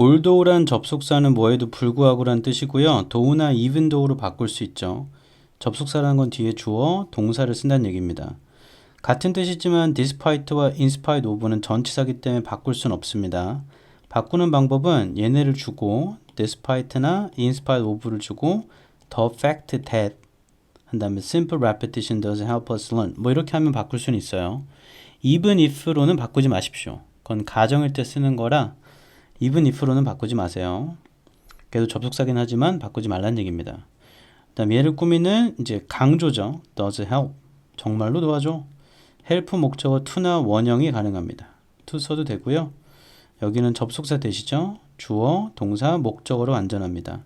올도우란 접속사는 뭐에도 불구하고란 뜻이고요. 도우나 even though로 바꿀 수 있죠. 접속사라는 건 뒤에 주어, 동사를 쓴다는 얘기입니다. 같은 뜻이지만 despite와 in spite of는 전치사기 때문에 바꿀 수는 없습니다. 바꾸는 방법은 얘네를 주고 despite나 in spite of를 주고 the fact that 한 다음에 simple repetition doesn't help us learn 뭐 이렇게 하면 바꿀 수는 있어요. even if로는 바꾸지 마십시오. 그건 가정일 때 쓰는 거라 even if로는 바꾸지 마세요. 그래도 접속사긴 하지만 바꾸지 말란 얘기입니다. 그다음 얘를 꾸미는 이제 강조죠. does help 정말로 도와줘. help 목적어 to나 원형이 가능합니다. to 써도 되고요. 여기는 접속사 되시죠? 주어, 동사, 목적어로 완전합니다.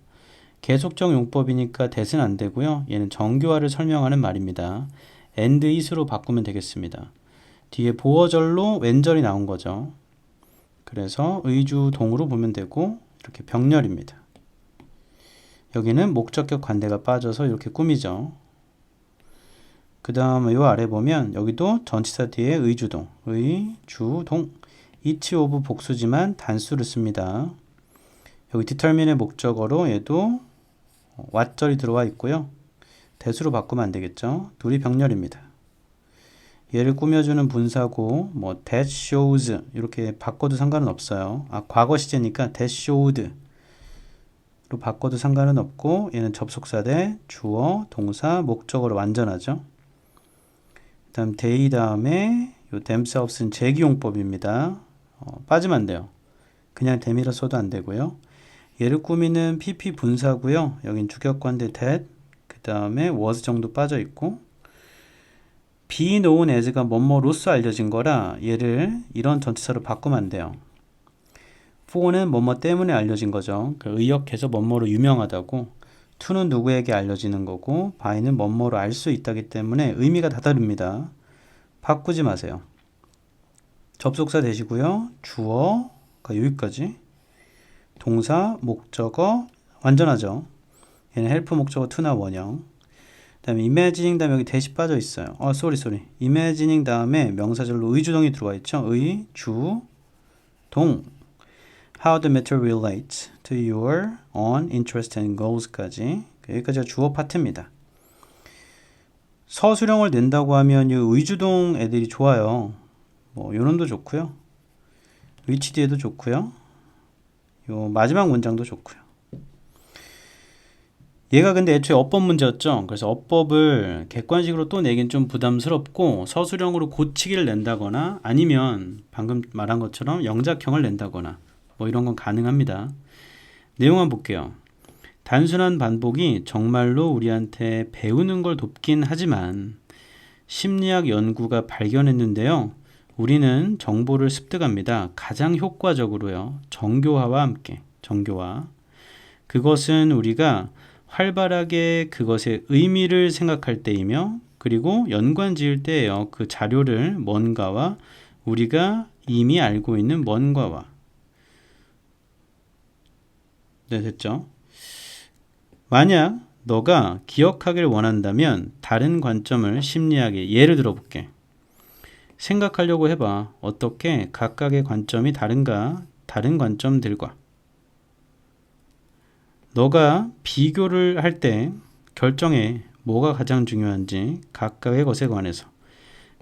계속적 용법이니까 that은 안 되고요. 얘는 정교화를 설명하는 말입니다. and is로 바꾸면 되겠습니다. 뒤에 보어절로 왼절이 나온 거죠. 그래서 의주동으로 보면 되고 이렇게 병렬입니다. 여기는 목적격 관대가 빠져서 이렇게 꾸미죠. 그 다음 이 아래 보면 여기도 전치사 뒤에 의주동, 의주동 each of 복수지만 단수를 씁니다. 여기 determine의 목적어로 얘도 왓절이 들어와 있고요. 대수로 바꾸면 안 되겠죠. 둘이 병렬입니다. 얘를 꾸며주는 분사고 뭐 that shows 이렇게 바꿔도 상관은 없어요. 아 과거 시제니까 that showed로 바꿔도 상관은 없고 얘는 접속사 대 주어, 동사, 목적어로 완전하죠. 그다음 they 다음에 요 themselves는 재기용법입니다. 어, 빠지면 안 돼요. 그냥 them이라 써도 안 되고요. 얘를 꾸미는 pp 분사고요. 여긴 주격관대 that 그 다음에 was 정도 빠져 있고 be known as가 뭐뭐로서 알려진 거라 얘를 이런 전치사로 바꾸면 안 돼요. for는 뭐뭐 때문에 알려진 거죠. 그 의역해서 뭐뭐로 유명하다고 to는 누구에게 알려지는 거고 by는 뭐뭐로 알 수 있다기 때문에 의미가 다 다릅니다. 바꾸지 마세요. 접속사 되시고요. 주어가 여기까지 동사, 목적어 완전하죠. 얘는 help 목적어 to나 원형 그 다음에 imagining 다음에 여기 대시 빠져 있어요. 어, 쏘리 쏘리. imagining 다음에 명사절로 의주동이 들어와 있죠. 의, 주, 동. How the matter relates to your own interest and goals까지. 여기까지가 주어 파트입니다. 서술형을 낸다고 하면 이 의주동 애들이 좋아요. 뭐 요놈도 좋고요. 위치 뒤에도 좋고요. 요 마지막 문장도 좋고요. 얘가 근데 애초에 어법 문제였죠. 그래서 어법을 객관식으로 또 내긴 좀 부담스럽고 서술형으로 고치기를 낸다거나 아니면 방금 말한 것처럼 영작형을 낸다거나 뭐 이런 건 가능합니다. 내용 한번 볼게요. 단순한 반복이 정말로 우리한테 배우는 걸 돕긴 하지만 심리학 연구가 발견했는데요. 우리는 정보를 습득합니다. 가장 효과적으로요. 정교화와 함께 정교화. 그것은 우리가 활발하게 그것의 의미를 생각할 때이며 그리고 연관 지을 때예요. 그 자료를 뭔가와 우리가 이미 알고 있는 뭔가와 네, 됐죠? 만약 너가 기억하길 원한다면 다른 관점을 심리학에 예를 들어볼게. 생각하려고 해봐. 어떻게 각각의 관점이 다른가? 다른 관점들과. 너가 비교를 할 때 결정해 뭐가 가장 중요한지 각각의 것에 관해서.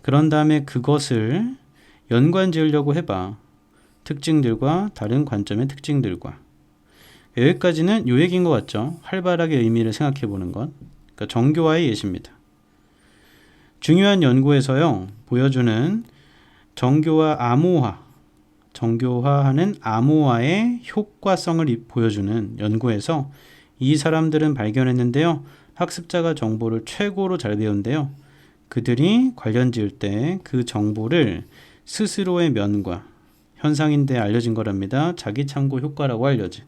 그런 다음에 그것을 연관 지으려고 해봐. 특징들과 다른 관점의 특징들과. 여기까지는 요 얘기인 것 같죠? 활발하게 의미를 생각해 보는 것. 그러니까 정교화의 예시입니다. 중요한 연구에서요, 보여주는 정교화 암호화, 정교화하는 암호화의 효과성을 보여주는 연구에서 이 사람들은 발견했는데요. 학습자가 정보를 최고로 잘 배운데요. 그들이 관련 지을 때 그 정보를 스스로의 면과 현상인데 알려진 거랍니다. 자기 참고 효과라고 알려진.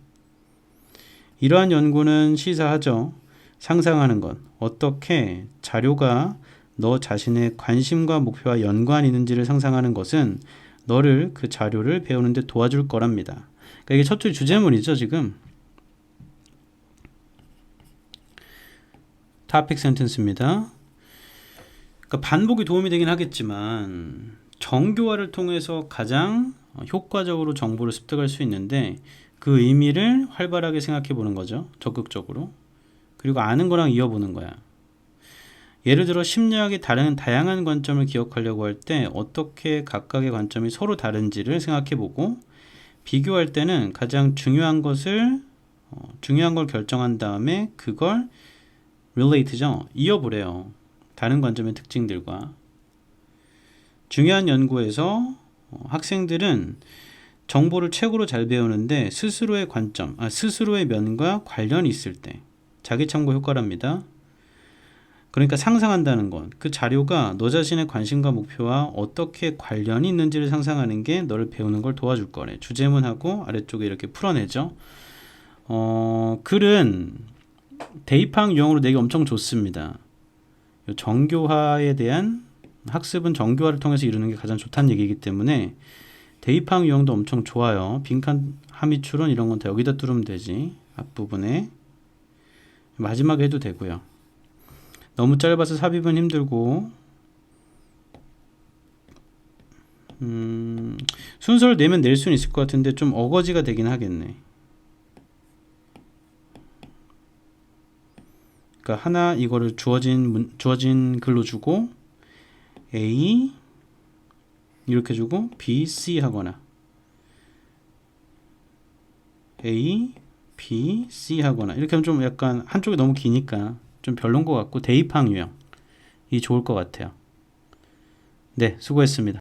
이러한 연구는 시사하죠. 상상하는 것. 어떻게 자료가 너 자신의 관심과 목표와 연관이 있는지를 상상하는 것은 너를 그 자료를 배우는데 도와줄 거랍니다. 그러니까 이게 첫 줄 주제문이죠, 지금. 타픽 센텐스입니다. 그러니까 반복이 도움이 되긴 하겠지만 정교화를 통해서 가장 효과적으로 정보를 습득할 수 있는데 그 의미를 활발하게 생각해 보는 거죠. 적극적으로. 그리고 아는 거랑 이어보는 거야. 예를 들어 심리학의 다른 다양한 관점을 기억하려고 할 때 어떻게 각각의 관점이 서로 다른지를 생각해 보고 비교할 때는 가장 중요한 것을 어, 중요한 걸 결정한 다음에 그걸 relate죠. 이어보래요. 다른 관점의 특징들과 중요한 연구에서 어, 학생들은 정보를 최고로 잘 배우는데 스스로의 관점, 아, 스스로의 면과 관련이 있을 때 자기 참고 효과랍니다. 그러니까 상상한다는 건 그 자료가 너 자신의 관심과 목표와 어떻게 관련이 있는지를 상상하는 게 너를 배우는 걸 도와줄 거래. 주제문하고 아래쪽에 이렇게 풀어내죠. 어, 글은 대입학 유형으로 내기 엄청 좋습니다. 요 정교화에 대한 학습은 정교화를 통해서 이루는 게 가장 좋다는 얘기이기 때문에 대입학 유형도 엄청 좋아요. 빈칸 함의출은 이런 건 다 여기다 뚫으면 되지. 앞부분에 마지막에 해도 되고요. 너무 짧아서 삽입은 힘들고. 음, 순서를 내면 낼 수는 있을 것 같은데 좀 어거지가 되긴 하겠네. 그러니까 하나 이거를 주어진 문, 주어진 글로 주고 A 이렇게 주고 B, C 하거나. A, B, C 하거나. 이렇게 하면 좀 약간 한쪽이 너무 기니까 좀 별론 것 같고 대입항 유형 이 좋을 것 같아요. 네, 수고했습니다.